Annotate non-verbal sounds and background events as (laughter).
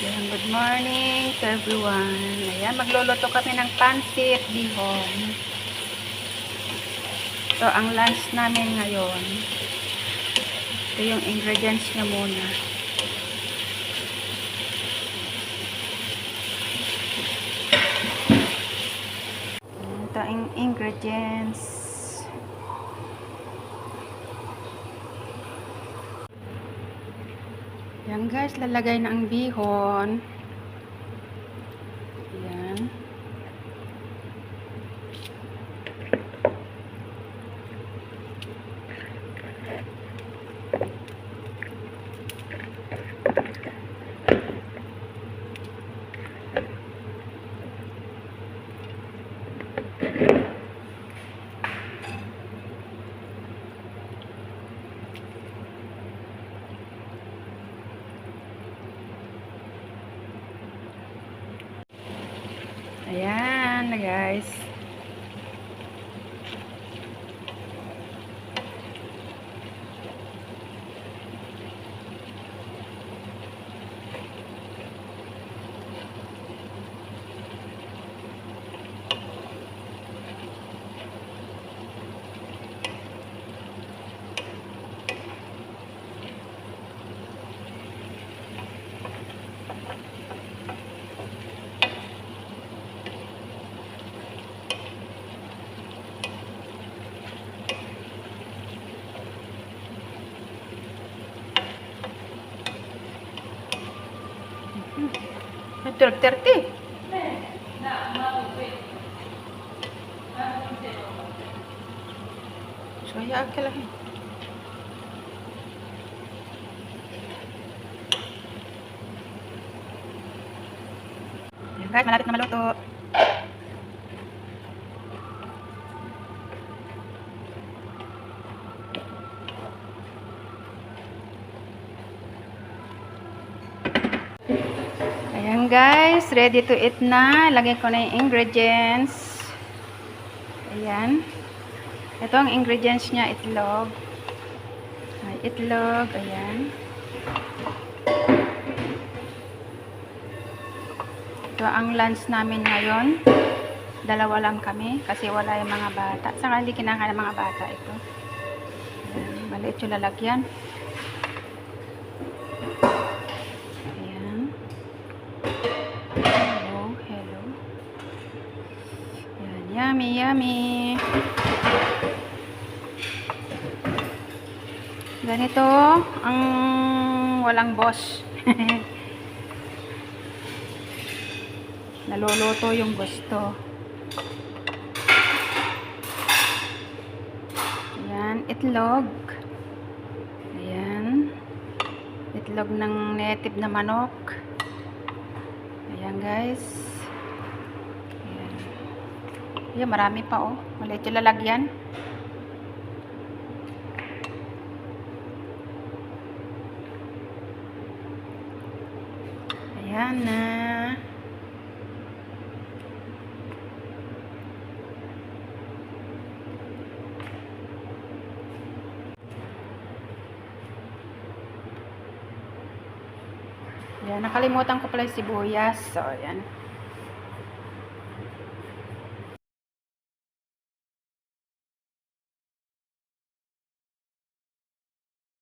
Ayan, good morning to everyone. Ayan, magluluto kami ng pansit bihon. So, ang lunch namin ngayon, ito yung ingredients niya muna. Ito ang ingredients. Yan guys, lalagay na ang bihon. Ayan na guys. 12.30. So, hayaan ka lang. guys, malapit na maluto. Ayan guys, ready to eat na. Lagay ko na yung ingredients. Ayan. Ito ang ingredients niya, itlog. Ay, itlog, ayan. Ito ang lunch namin ngayon. Dalawa lang kami kasi wala yung mga bata. Saka hindi kinakain ng mga bata ito. Ayan, maliit yung lalagyan. Yummy, yummy. Ganito ang walang boss. (laughs) Naluluto yung gusto. Ayan, itlog. Ayan. Itlog ng native na manok. Ayan guys. Ayan. Ayan, marami pa oh. Maliit yung lalagyan. Ayan na. Ayan, nakalimutan ko pala yung sibuyas. So, ayan.